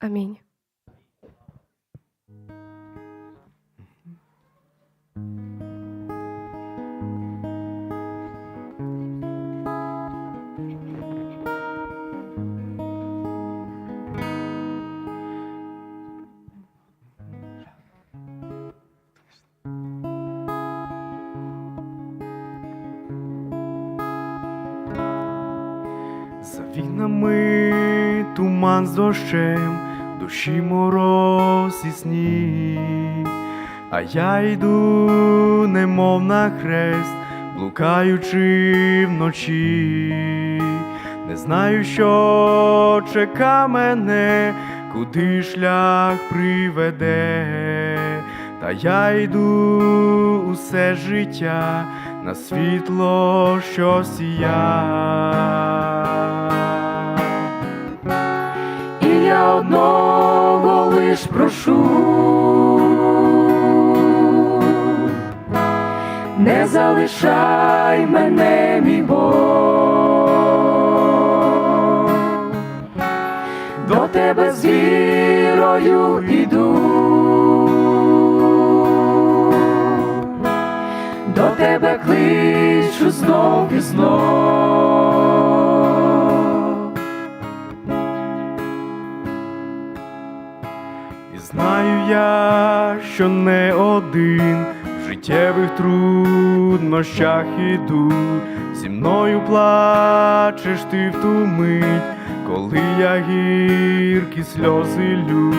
Амінь. За вікнами туман з дощем, душі мороз і сніг, а я йду, немов на хрест, блукаючи вночі, не знаю, що чека мене, куди шлях приведе, та я йду усе життя на світло, що сія. Одного лиш прошу, не залишай мене, мій Бог, до тебе з вірою іду, до тебе кличу знов і знов. Я, що не один в життєвих труднощах іду. Зі мною плачеш ти в ту мить, коли я гіркі сльози лю.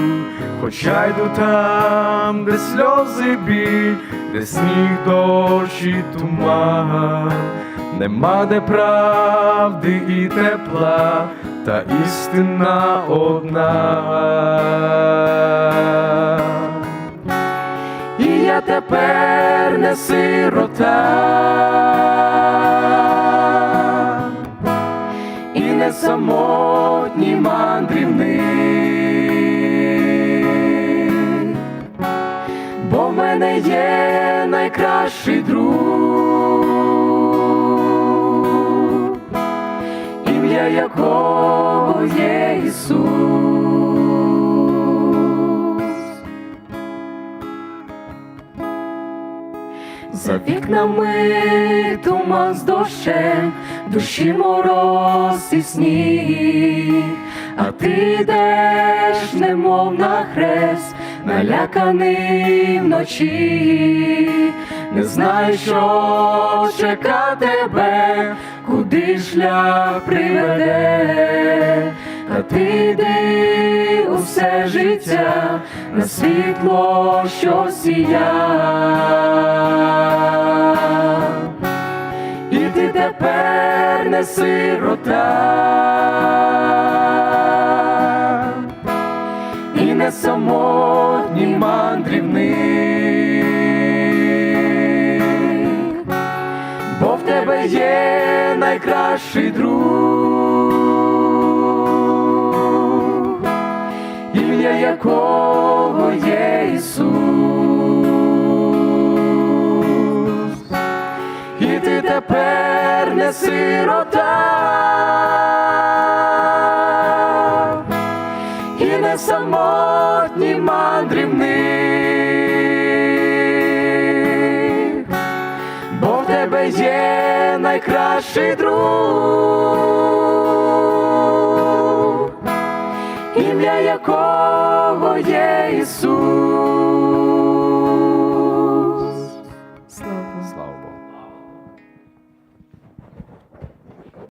Хоча йду там, де сльози біль, де сніг, дощ і туман, нема де правди і тепла, та істина одна. Тепер не сирота, і не самотній мандрівник, бо в мене є найкращий друг, ім'я якого є Ісус. За вікнами туман з дощем, душі мороз і сніг, а ти йдеш, немов на хрест, наляканий вночі, не знаю, що чека тебе, куди шлях приведе, ти йди усе життя на світло, що сія. І ти тепер не сирота, і не самотній мандрівник, бо в тебе є найкращий друг, ім'я якого є Ісус. І ти тепер не сирота, і не самотній мандрівник, бо в тебе є найкращий друг, ім'я якого є Ісус.